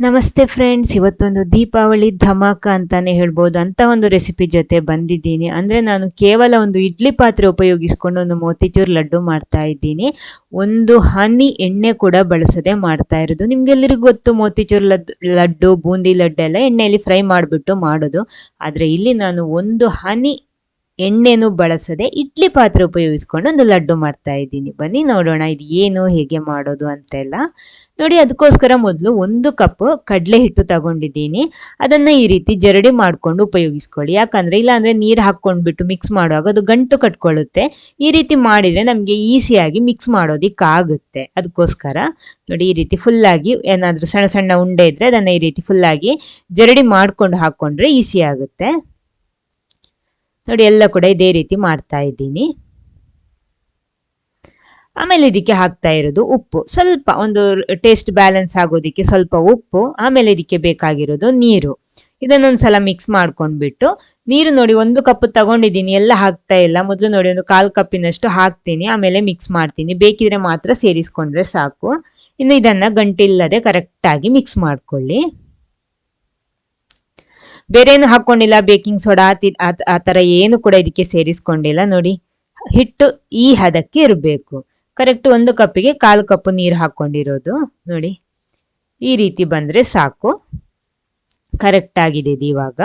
ನಮಸ್ತೆ ಫ್ರೆಂಡ್ಸ್ ಇವತ್ತೊಂದು ದೀಪಾವಳಿ ಧಮಾಕ ಅಂತಾನೆ ಹೇಳ್ಬೋದು. ಅಂತ ಒಂದು ರೆಸಿಪಿ ಜೊತೆ ಬಂದಿದ್ದೀನಿ. ಅಂದರೆ ನಾನು ಕೇವಲ ಒಂದು ಇಡ್ಲಿ ಪಾತ್ರೆ ಉಪಯೋಗಿಸ್ಕೊಂಡು ಒಂದು ಮೋತಿಚೂರು ಲಡ್ಡು ಮಾಡ್ತಾ ಇದ್ದೀನಿ. ಒಂದು ಹನಿ ಎಣ್ಣೆ ಕೂಡ ಬಳಸದೆ ಮಾಡ್ತಾ ಇರೋದು. ನಿಮ್ಗೆಲ್ಲರಿಗೂ ಗೊತ್ತು, ಮೋತಿಚೂರು ಲಡ್, ಲಡ್ಡು, ಬೂಂದಿ ಲಡ್ಡು ಎಲ್ಲ ಎಣ್ಣೆಯಲ್ಲಿ ಫ್ರೈ ಮಾಡಿಬಿಟ್ಟು ಮಾಡೋದು. ಆದರೆ ಇಲ್ಲಿ ನಾನು ಒಂದು ಹನಿ ಎಣ್ಣೆನು ಬಳಸದೆ ಇಡ್ಲಿ ಪಾತ್ರೆ ಉಪಯೋಗಿಸ್ಕೊಂಡು ಒಂದು ಲಡ್ಡು ಮಾಡ್ತಾ ಇದ್ದೀನಿ. ಬನ್ನಿ ನೋಡೋಣ ಇದು ಏನು, ಹೇಗೆ ಮಾಡೋದು ಅಂತೆಲ್ಲ. ನೋಡಿ, ಅದಕ್ಕೋಸ್ಕರ ಮೊದಲು ಒಂದು ಕಪ್ ಕಡಲೆ ಹಿಟ್ಟು ತಗೊಂಡಿದ್ದೀನಿ. ಅದನ್ನ ಈ ರೀತಿ ಜರಡಿ ಮಾಡ್ಕೊಂಡು ಉಪಯೋಗಿಸ್ಕೊಳ್ಳಿ. ಯಾಕಂದ್ರೆ ಇಲ್ಲ ಅಂದ್ರೆ ನೀರು ಹಾಕೊಂಡ್ಬಿಟ್ಟು ಮಿಕ್ಸ್ ಮಾಡುವಾಗ ಅದು ಗಂಟು ಕಟ್ಕೊಳ್ಳುತ್ತೆ. ಈ ರೀತಿ ಮಾಡಿದ್ರೆ ನಮಗೆ ಈಸಿಯಾಗಿ ಮಿಕ್ಸ್ ಮಾಡೋದಿಕ್ಕಾಗುತ್ತೆ. ಅದಕ್ಕೋಸ್ಕರ ನೋಡಿ, ಈ ರೀತಿ ಫುಲ್ ಆಗಿ ಏನಾದ್ರೂ ಸಣ್ಣ ಸಣ್ಣ ಉಂಡೆ ಇದ್ರೆ ಅದನ್ನ ಈ ರೀತಿ ಫುಲ್ ಆಗಿ ಜರಡಿ ಮಾಡ್ಕೊಂಡು ಹಾಕೊಂಡ್ರೆ ಈಸಿ ಆಗುತ್ತೆ ನೋಡಿ, ಎಲ್ಲ ಕೂಡ ಇದೇ ರೀತಿ ಮಾಡ್ತಾ ಇದ್ದೀನಿ. ಆಮೇಲೆ ಇದಕ್ಕೆ ಹಾಕ್ತಾ ಇರೋದು ಉಪ್ಪು. ಸ್ವಲ್ಪ ಒಂದು ಟೇಸ್ಟ್ ಬ್ಯಾಲೆನ್ಸ್ ಆಗೋದಿಕ್ಕೆ ಸ್ವಲ್ಪ ಉಪ್ಪು, ಆಮೇಲೆ ಇದಕ್ಕೆ ಬೇಕಾಗಿರೋದು ನೀರು. ಇದನ್ನೊಂದ್ಸಲ ಮಿಕ್ಸ್ ಮಾಡ್ಕೊಂಡ್ಬಿಟ್ಟು, ನೀರು ನೋಡಿ, ಒಂದು ಕಪ್ ತಗೊಂಡಿದ್ದೀನಿ, ಎಲ್ಲ ಹಾಕ್ತಾ ಇಲ್ಲ. ಮೊದಲು ನೋಡಿ, ಒಂದು ಕಾಲು ಕಪ್ಪಿನಷ್ಟು ಹಾಕ್ತೀನಿ, ಆಮೇಲೆ ಮಿಕ್ಸ್ ಮಾಡ್ತೀನಿ. ಬೇಕಿದ್ರೆ ಮಾತ್ರ ಸೇರಿಸ್ಕೊಂಡ್ರೆ ಸಾಕು. ಇನ್ನು ಇದನ್ನ ಗಂಟಿಲ್ಲದೆ ಕರೆಕ್ಟಾಗಿ ಮಿಕ್ಸ್ ಮಾಡ್ಕೊಳ್ಳಿ. ಬೇರೆ ಏನು ಹಾಕೊಂಡಿಲ್ಲ, ಬೇಕಿಂಗ್ ಸೋಡಾ ಆ ಥರ ಏನು ಕೂಡ ಇದಕ್ಕೆ ಸೇರಿಸ್ಕೊಂಡಿಲ್ಲ. ನೋಡಿ, ಹಿಟ್ಟು ಈ ಹದಕ್ಕೆ ಇರಬೇಕು. ಕರೆಕ್ಟ್ ಒಂದು ಕಪ್ಪಿಗೆ ಕಾಲು ಕಪ್ ನೀರು ಹಾಕೊಂಡಿರೋದು ನೋಡಿ, ಈ ರೀತಿ ಬಂದ್ರೆ ಸಾಕು. ಕರೆಕ್ಟ್ ಆಗಿದೆ ಇದು ಇವಾಗ.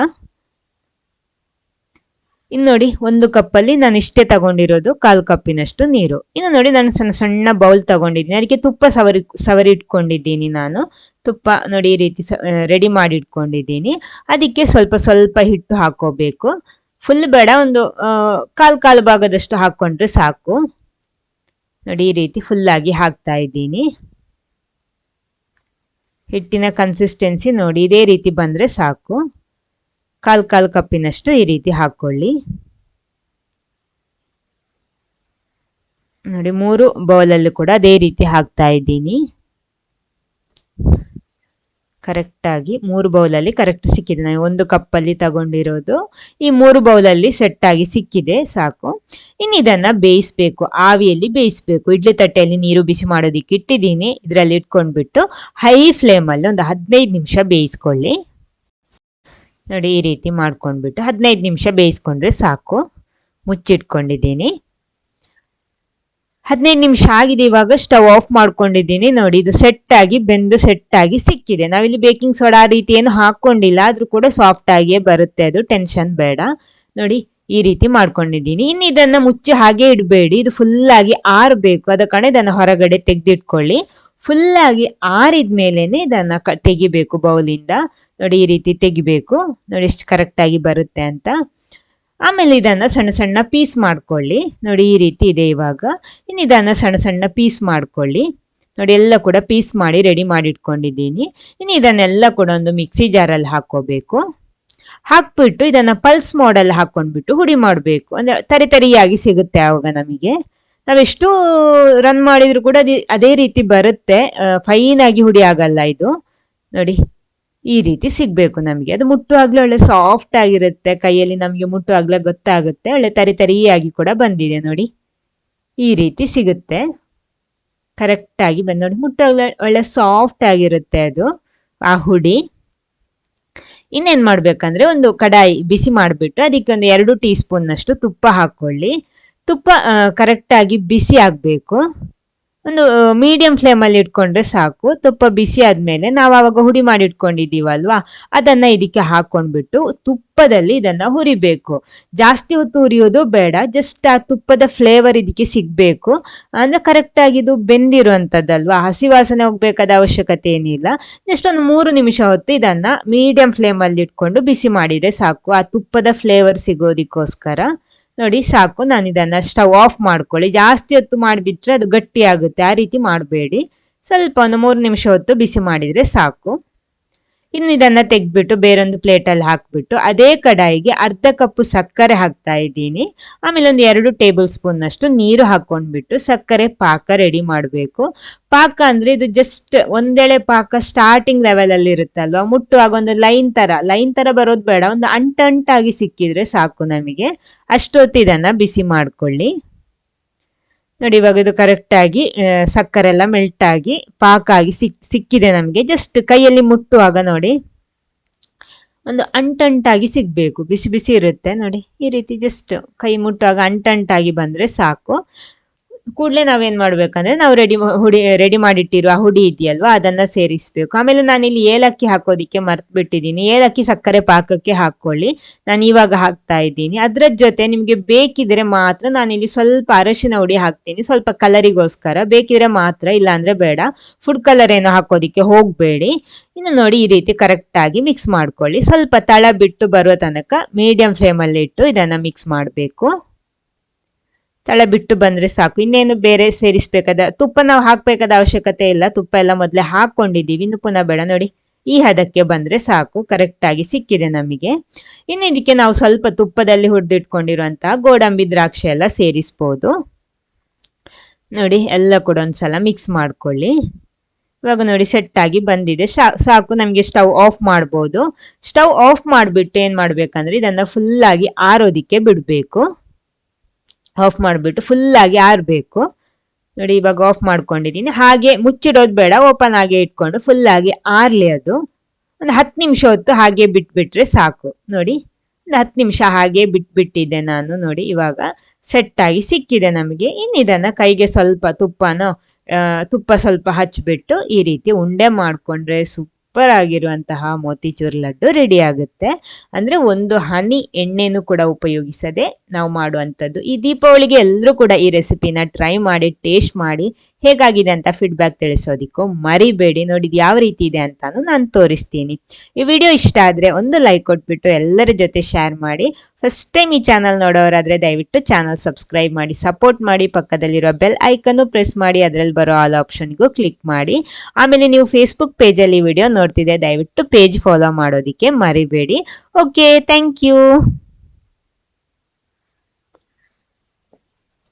ಇನ್ನು ನೋಡಿ, ಒಂದು ಕಪ್ಪಲ್ಲಿ ನಾನು ಇಷ್ಟೇ ತಗೊಂಡಿರೋದು ಕಾಲು ಕಪ್ಪಿನಷ್ಟು ನೀರು. ಇನ್ನು ನೋಡಿ, ನಾನು ಸಣ್ಣ ಸಣ್ಣ ಬೌಲ್ ತಗೊಂಡಿದ್ದೀನಿ. ಅದಕ್ಕೆ ತುಪ್ಪ ಸವರಿ ಸವರಿ ಇಟ್ಕೊಂಡಿದ್ದೀನಿ ನಾನು. ತುಪ್ಪ ನೋಡಿ ಈ ರೀತಿ ರೆಡಿ ಮಾಡಿ ಇಟ್ಕೊಂಡಿದ್ದೀನಿ ಅದಕ್ಕೆ ಸ್ವಲ್ಪ ಸ್ವಲ್ಪ ಹಿಟ್ಟು ಹಾಕೋಬೇಕು. ಫುಲ್ ಬೇಡ, ಒಂದು ಕಾಲು ಕಾಲು ಭಾಗದಷ್ಟು ಹಾಕೊಂಡ್ರೆ ಸಾಕು. ನೋಡಿ ಈ ರೀತಿ ಫುಲ್ಲಾಗಿ ಹಾಕ್ತಾ ಇದ್ದೀನಿ. ಹಿಟ್ಟಿನ ಕನ್ಸಿಸ್ಟೆನ್ಸಿ ನೋಡಿ ಇದೇ ರೀತಿ ಬಂದರೆ ಸಾಕು. ಕಾಲು ಕಾಲು ಕಪ್ಪಿನಷ್ಟು ಈ ರೀತಿ ಹಾಕ್ಕೊಳ್ಳಿ ನೋಡಿ ಮೂರು ಬೌಲಲ್ಲೂ ಕೂಡ ಅದೇ ರೀತಿ ಹಾಕ್ತಾ ಇದ್ದೀನಿ. ಕರೆಕ್ಟಾಗಿ ಮೂರು ಬೌಲಲ್ಲಿ ಕರೆಕ್ಟ್ ಸಿಕ್ಕಿದೆ. ನಾನು ಒಂದು ಕಪ್ಪಲ್ಲಿ ತಗೊಂಡಿರೋದು. ಈ ಮೂರು ಬೌಲಲ್ಲಿ ಸೆಟ್ ಆಗಿ ಸಿಕ್ಕಿದೆ, ಸಾಕು. ಇನ್ನು ಇದನ್ನ ಬೇಯಿಸ್ಬೇಕು. ಆವಿಯಲ್ಲಿ ಬೇಯಿಸ್ಬೇಕು. ಇಡ್ಲಿ ತಟ್ಟೆಯಲ್ಲಿ ನೀರು ಬಿಸಿ ಮಾಡೋದಿಕ್ಕೆ ಇಟ್ಟಿದ್ದೀನಿ. ಇದರಲ್ಲಿ ಇಟ್ಕೊಂಡ್ಬಿಟ್ಟು ಹೈ ಫ್ಲೇಮಲ್ಲಿ ಒಂದು ಹದಿನೈದು ನಿಮಿಷ ಬೇಯಿಸ್ಕೊಳ್ಳಿ. ನೋಡಿ, ಈ ರೀತಿ ಮಾಡ್ಕೊಂಡ್ಬಿಟ್ಟು ಹದಿನೈದು ನಿಮಿಷ ಬೇಯಿಸ್ಕೊಂಡ್ರೆ ಸಾಕು. ಮುಚ್ಚಿಟ್ಕೊಂಡಿದ್ದೀನಿ. ಹದಿನೈದು ನಿಮಿಷ ಆಗಿದೆ, ಇವಾಗ ಸ್ಟವ್ ಆಫ್ ಮಾಡ್ಕೊಂಡಿದ್ದೀನಿ. ನೋಡಿ, ಇದು ಸೆಟ್ ಆಗಿ, ಬೆಂದು ಸೆಟ್ ಆಗಿ ಸಿಕ್ಕಿದೆ. ನಾವಿಲ್ಲಿ ಬೇಕಿಂಗ್ ಸೋಡಾ ಆ ರೀತಿ ಏನು ಹಾಕೊಂಡಿಲ್ಲ. ಆದ್ರೂ ಕೂಡ ಸಾಫ್ಟ್ ಆಗಿಯೇ ಬರುತ್ತೆ. ಅದು ಟೆನ್ಷನ್ ಬೇಡ. ನೋಡಿ, ಈ ರೀತಿ ಮಾಡ್ಕೊಂಡಿದ್ದೀನಿ. ಇನ್ನು ಇದನ್ನ ಮುಚ್ಚಿ ಹಾಗೆ ಇಡಬೇಡಿ. ಇದು ಫುಲ್ ಆಗಿ ಆರ್ಬೇಕು. ಅದ ಕಣೆ, ಇದನ್ನ ಹೊರಗಡೆ ತೆಗೆದಿಟ್ಕೊಳ್ಳಿ. ಫುಲ್ ಆಗಿ ಆರಿದ ಮೇಲೇನೆ ಇದನ್ನ ತೆಗಿಬೇಕು ಬೌಲಿಂದ ನೋಡಿ, ಈ ರೀತಿ ತೆಗಿಬೇಕು. ನೋಡಿ, ಎಷ್ಟು ಕರೆಕ್ಟ್ ಆಗಿ ಬರುತ್ತೆ ಅಂತ. ಆಮೇಲೆ ಇದನ್ನು ಸಣ್ಣ ಸಣ್ಣ ಪೀಸ್ ಮಾಡ್ಕೊಳ್ಳಿ. ನೋಡಿ ಈ ರೀತಿ ಇದೆ ಇವಾಗ. ಇನ್ನು ಇದನ್ನು ಸಣ್ಣ ಸಣ್ಣ ಪೀಸ್ ಮಾಡ್ಕೊಳ್ಳಿ. ನೋಡಿ ಎಲ್ಲ ಕೂಡ ಪೀಸ್ ಮಾಡಿ ರೆಡಿ ಮಾಡಿ ಇಟ್ಕೊಂಡಿದ್ದೀನಿ ಇನ್ನು ಇದನ್ನೆಲ್ಲ ಕೂಡ ಒಂದು ಮಿಕ್ಸಿ ಜಾರಲ್ಲಿ ಹಾಕ್ಕೋಬೇಕು. ಹಾಕ್ಬಿಟ್ಟು ಇದನ್ನು ಪಲ್ಸ್ ಮಾಡಲ್ ಹಾಕ್ಕೊಂಡ್ಬಿಟ್ಟು ಹುಡಿ ಮಾಡಬೇಕು. ಅಂದರೆ ತರಿ ತರಿಯಾಗಿ ಸಿಗುತ್ತೆ ಆವಾಗ ನಮಗೆ. ನಾವೆಷ್ಟು ರನ್ ಮಾಡಿದರೂ ಕೂಡ ಅದೇ ರೀತಿ ಬರುತ್ತೆ. ಫೈನ್ ಆಗಿ ಹುಡಿ ಆಗಲ್ಲ ಇದು. ನೋಡಿ. ಈ ರೀತಿ ಸಿಗ್ಬೇಕು ನಮಗೆ. ಅದು ಮುಟ್ಟುವಾಗ್ಲೇ ಒಳ್ಳೆ ಸಾಫ್ಟ್ ಆಗಿರುತ್ತೆ, ಕೈಯಲ್ಲಿ ನಮಗೆ ಮುಟ್ಟುವಾಗ್ಲೇ ಗೊತ್ತಾಗುತ್ತೆ, ಒಳ್ಳೆ ತರಿ ತರಿಯಾಗಿ ಕೂಡ ಬಂದಿದೆ ನೋಡಿ. ಈ ರೀತಿ ಸಿಗುತ್ತೆ. ಕರೆಕ್ಟ್ ಆಗಿ ಬಂದ್ ನೋಡಿ, ಮುಟ್ಟುವಾಗ್ಲೇ ಒಳ್ಳೆ ಸಾಫ್ಟ್ ಆಗಿರುತ್ತೆ ಅದು. ಆ ಹುಡಿ. ಇನ್ನೇನ್ ಮಾಡ್ಬೇಕಂದ್ರೆ ಒಂದು ಕಡಾಯಿ ಬಿಸಿ ಮಾಡಿಬಿಟ್ಟು ಅದಕ್ಕೆ ಒಂದು ಎರಡು ಟೀ ಸ್ಪೂನ್ ಅಷ್ಟು ತುಪ್ಪ ಹಾಕೊಳ್ಳಿ ತುಪ್ಪ ಕರೆಕ್ಟ್ ಆಗಿ ಬಿಸಿ ಆಗಬೇಕು. ಒಂದು ಮೀಡಿಯಂ ಫ್ಲೇಮಲ್ಲಿ ಇಟ್ಕೊಂಡ್ರೆ ಸಾಕು. ತುಪ್ಪ ಬಿಸಿ ಆದ್ಮೇಲೆ ನಾವು ಆವಾಗ ಹುಡಿ ಮಾಡಿ ಇಟ್ಕೊಂಡಿದ್ದೀವಲ್ವಾ? ಅದನ್ನ ಇದಕ್ಕೆ ಹಾಕೊಂಡ್ಬಿಟ್ಟು ತುಪ್ಪದಲ್ಲಿ ಇದನ್ನ ಹುರಿಬೇಕು. ಜಾಸ್ತಿ ಹೊತ್ತು ಹುರಿಯೋದು ಬೇಡ. ಜಸ್ಟ್ ಆ ತುಪ್ಪದ ಫ್ಲೇವರ್ ಇದಕ್ಕೆ ಸಿಗಬೇಕು. ಅಂದ್ರೆ ಕರೆಕ್ಟಾಗಿ ಇದು ಬೆಂದಿರುವಂಥದ್ದಲ್ವಾ ಹಸಿ ವಾಸನೆ ಹೋಗ್ಬೇಕಾದ ಅವಶ್ಯಕತೆ ಏನಿಲ್ಲ. ಜಸ್ಟ್ ಒಂದು ಮೂರು ನಿಮಿಷ ಹೊತ್ತು ಇದನ್ನ ಮೀಡಿಯಂ ಫ್ಲೇಮಲ್ಲಿ ಇಟ್ಕೊಂಡು ಬಿಸಿ ಮಾಡಿದರೆ ಸಾಕು. ಆ ತುಪ್ಪದ ಫ್ಲೇವರ್ ಸಿಗೋದಿಕ್ಕೋಸ್ಕರ. ನೋಡಿ, ಸಾಕು, ನಾನು ಇದನ್ನು ಸ್ಟವ್ ಆಫ್ ಮಾಡ್ಕೊಳ್ಳಿ. ಜಾಸ್ತಿ ಹೊತ್ತು ಮಾಡಿಬಿಟ್ರೆ ಅದು ಗಟ್ಟಿ ಆಗುತ್ತೆ ಆ ರೀತಿ ಮಾಡಬೇಡಿ. ಸ್ವಲ್ಪ ಒಂದು ಮೂರು ನಿಮಿಷ ಹೊತ್ತು ಬಿಸಿ ಮಾಡಿದ್ರೆ ಸಾಕು. ಇನ್ನು ಇದನ್ನ ತೆಗೆದ್ಬಿಟ್ಟು ಬೇರೊಂದು ಪ್ಲೇಟಲ್ಲಿ ಹಾಕಿಬಿಟ್ಟು ಅದೇ ಕಡಾಯಿಗೆ ಅರ್ಧ ಕಪ್ಪು ಸಕ್ಕರೆ ಹಾಕ್ತಾ ಇದ್ದೀನಿ. ಆಮೇಲೆ ಒಂದು ಎರಡು ಟೇಬಲ್ ಸ್ಪೂನ್ ಅಷ್ಟು ನೀರು ಹಾಕೊಂಡ್ಬಿಟ್ಟು ಸಕ್ಕರೆ ಪಾಕ ರೆಡಿ ಮಾಡಬೇಕು. ಪಾಕ ಅಂದ್ರೆ ಇದು ಜಸ್ಟ್ ಒಂದೆಳೆ ಪಾಕ ಸ್ಟಾರ್ಟಿಂಗ್ ಲೆವೆಲ್ ಅಲ್ಲಿ ಇರುತ್ತಲ್ವಾ? ಮುಟ್ಟುವಾಗ ಒಂದು ಲೈನ್ ತರ ಲೈನ್ ತರ ಬರೋದು ಬೇಡ. ಒಂದು ಅಂಟಂಟಾಗಿ ಸಿಕ್ಕಿದ್ರೆ ಸಾಕು ನಮಗೆ. ಅಷ್ಟೊತ್ತು ಇದನ್ನ ಬಿಸಿ ಮಾಡ್ಕೊಳ್ಳಿ. ನೋಡಿ ಇವಾಗ ಇದು ಕರೆಕ್ಟಾಗಿ ಸಕ್ಕರೆ ಎಲ್ಲ ಮೆಲ್ಟ್ ಆಗಿ ಪಾಕ ಆಗಿ ಸಿಕ್, ಸಿಕ್ಕಿದೆ ನಮಗೆ. ಜಸ್ಟ್ ಕೈಯಲ್ಲಿ ಮುಟ್ಟುವಾಗ ನೋಡಿ, ಒಂದು ಅಂಟಂಟಾಗಿ ಸಿಗಬೇಕು. ಬಿಸಿ ಬಿಸಿ ಇರುತ್ತೆ ನೋಡಿ. ಈ ರೀತಿ ಜಸ್ಟ್ ಕೈ ಮುಟ್ಟುವಾಗ ಅಂಟಂಟಾಗಿ ಬಂದರೆ ಸಾಕು. ಕೂಡಲೇ ನಾವೇನು ಮಾಡ್ಬೇಕಂದ್ರೆ ನಾವು ರೆಡಿ ಹುಡಿ ರೆಡಿ ಮಾಡಿಟ್ಟಿರುವ ಹುಡಿ ಇದೆಯಲ್ವಾ, ಅದನ್ನು ಸೇರಿಸಬೇಕು. ಆಮೇಲೆ ನಾನಿಲ್ಲಿ ಏಲಕ್ಕಿ ಹಾಕೋದಿಕ್ಕೆ ಮರ್ತು ಬಿಟ್ಟಿದ್ದೀನಿ ಏಲಕ್ಕಿ ಸಕ್ಕರೆ ಪಾಕಕ್ಕೆ ಹಾಕ್ಕೊಳ್ಳಿ. ನಾನು ಇವಾಗ ಹಾಕ್ತಾ ಇದ್ದೀನಿ. ಅದರ ಜೊತೆ ನಿಮಗೆ ಬೇಕಿದ್ರೆ ಮಾತ್ರ ನಾನಿಲ್ಲಿ ಸ್ವಲ್ಪ ಅರಶಿನ ಹುಡಿ ಹಾಕ್ತೀನಿ. ಸ್ವಲ್ಪ ಕಲರಿಗೋಸ್ಕರ. ಬೇಕಿದ್ರೆ ಮಾತ್ರ, ಇಲ್ಲಾಂದ್ರೆ ಬೇಡ. ಫುಡ್ ಕಲರ್ ಏನೋ ಹಾಕೋದಿಕ್ಕೆ ಹೋಗಬೇಡಿ. ಇನ್ನು ನೋಡಿ ಈ ರೀತಿ ಕರೆಕ್ಟಾಗಿ ಮಿಕ್ಸ್ ಮಾಡ್ಕೊಳ್ಳಿ. ಸ್ವಲ್ಪ ತಳ ಬಿಟ್ಟು ಬರುವ ತನಕ ಮೀಡಿಯಂ ಫ್ಲೇಮಲ್ಲಿ ಇಟ್ಟು ಇದನ್ನು ಮಿಕ್ಸ್ ಮಾಡಬೇಕು. ತಳ ಬಿಟ್ಟು ಬಂದರೆ ಸಾಕು. ಇನ್ನೇನು ಬೇರೆ ಸೇರಿಸಬೇಕಾದ, ತುಪ್ಪ ನಾವು ಹಾಕಬೇಕಾದ ಅವಶ್ಯಕತೆ ಇಲ್ಲ. ತುಪ್ಪ ಎಲ್ಲ ಮೊದಲೇ ಹಾಕ್ಕೊಂಡಿದ್ದೀವಿ. ಇನ್ನು ಪುನಃ ಬೇಡ ನೋಡಿ. ಈ ಹದಕ್ಕೆ ಬಂದರೆ ಸಾಕು. ಕರೆಕ್ಟಾಗಿ ಸಿಕ್ಕಿದೆ ನಮಗೆ. ಇನ್ನು ಇದಕ್ಕೆ ನಾವು ಸ್ವಲ್ಪ ತುಪ್ಪದಲ್ಲಿ ಹುರಿದಿಟ್ಕೊಂಡಿರುವಂತಹ ಗೋಡಂಬಿ ದ್ರಾಕ್ಷಿ ಎಲ್ಲ ಸೇರಿಸ್ಬೋದು. ನೋಡಿ, ಎಲ್ಲ ಕೂಡ ಒಂದ್ಸಲ ಮಿಕ್ಸ್ ಮಾಡ್ಕೊಳ್ಳಿ. ಇವಾಗ ನೋಡಿ ಸೆಟ್ ಆಗಿ ಬಂದಿದೆ. ಸಾಕು. ನಮಗೆ ಸ್ಟವ್ ಆಫ್ ಮಾಡ್ಬೋದು. ಸ್ಟವ್ ಆಫ್ ಮಾಡಿಬಿಟ್ಟು ಏನು ಮಾಡಬೇಕಂದ್ರೆ, ಇದನ್ನು ಫುಲ್ಲಾಗಿ ಆರೋದಿಕ್ಕೆ ಬಿಡಬೇಕು. ಆಫ್ ಮಾಡಿಬಿಟ್ಟು ಫುಲ್ಲಾಗಿ ಆರಬೇಕು. ನೋಡಿ ಇವಾಗ ಆಫ್ ಮಾಡ್ಕೊಂಡಿದ್ದೀನಿ ಹಾಗೆ ಮುಚ್ಚಿಡೋದು ಬೇಡ ಓಪನ್ ಆಗಿ ಇಟ್ಕೊಂಡು ಫುಲ್ಲಾಗಿ ಆರಲಿ ಅದು. ಒಂದು ಹತ್ತು ನಿಮಿಷ ಹೊತ್ತು ಹಾಗೆ ಬಿಟ್ಬಿಟ್ರೆ ಸಾಕು. ನೋಡಿ, ಒಂದು ಹತ್ತು ನಿಮಿಷ ಹಾಗೆ ಬಿಟ್ಬಿಟ್ಟಿದ್ದೆ ನಾನು. ನೋಡಿ, ಇವಾಗ ಸೆಟ್ ಆಗಿ ಸಿಕ್ಕಿದೆ ನಮಗೆ. ಇನ್ನಿದನ್ನು ಕೈಗೆ ಸ್ವಲ್ಪ ತುಪ್ಪನೋ ತುಪ್ಪ ಸ್ವಲ್ಪ ಹಚ್ಚಿಬಿಟ್ಟು ಈ ರೀತಿ ಉಂಡೆ ಮಾಡಿಕೊಂಡ್ರೆ ಸೂಪ್ ಸೂಪರ್ ಆಗಿರುವಂತಹ ಮೋತಿಚೂರ್ ಲಡ್ಡು ರೆಡಿ ಆಗುತ್ತೆ. ಅಂದ್ರೆ ಒಂದು ಹನಿ ಎಣ್ಣೆನೂ ಕೂಡ ಉಪಯೋಗಿಸದೆ ನಾವು ಮಾಡುವಂಥದ್ದು. ಈ ದೀಪಾವಳಿಗೆ ಎಲ್ಲರೂ ಕೂಡ ಈ ರೆಸಿಪಿನ ಟ್ರೈ ಮಾಡಿ ಟೇಸ್ಟ್ ಮಾಡಿ ಹೇಗಾಗಿದೆ ಅಂತ ಫೀಡ್ಬ್ಯಾಕ್ ತಿಳಿಸೋದಿಕ್ಕೂ ಮರಿಬೇಡಿ. ನೋಡಿ ಯಾವ ರೀತಿ ಇದೆ ಅಂತಾನು ನಾನು ತೋರಿಸ್ತೀನಿ. ಈ ವಿಡಿಯೋ ಇಷ್ಟ ಆದ್ರೆ ಒಂದು ಲೈಕ್ ಕೊಟ್ಬಿಟ್ಟು ಎಲ್ಲರ ಜೊತೆ ಶೇರ್ ಮಾಡಿ. ಫಸ್ಟ್ ಟೈಮ್ ಈ ಚಾನಲ್ ನೋಡೋರಾದ್ರೆ ದಯವಿಟ್ಟು ಚಾನಲ್ ಸಬ್ಸ್ಕ್ರೈಬ್ ಮಾಡಿ ಸಪೋರ್ಟ್ ಮಾಡಿ, ಪಕ್ಕದಲ್ಲಿರೋ ಬೆಲ್ ಐಕನ್ನು ಪ್ರೆಸ್ ಮಾಡಿ, ಅದರಲ್ಲಿ ಬರೋ ಆಲ್ ಆಪ್ಷನ್ಗೂ ಕ್ಲಿಕ್ ಮಾಡಿ. ಆಮೇಲೆ ನೀವು ಫೇಸ್ಬುಕ್ ಪೇಜಲ್ಲಿ ವಿಡಿಯೋ ನೋಡ್ತಿದ್ದೆ ದಯವಿಟ್ಟು ಪೇಜ್ ಫಾಲೋ ಮಾಡೋದಕ್ಕೆ ಮರಿಬೇಡಿ. Okay thank you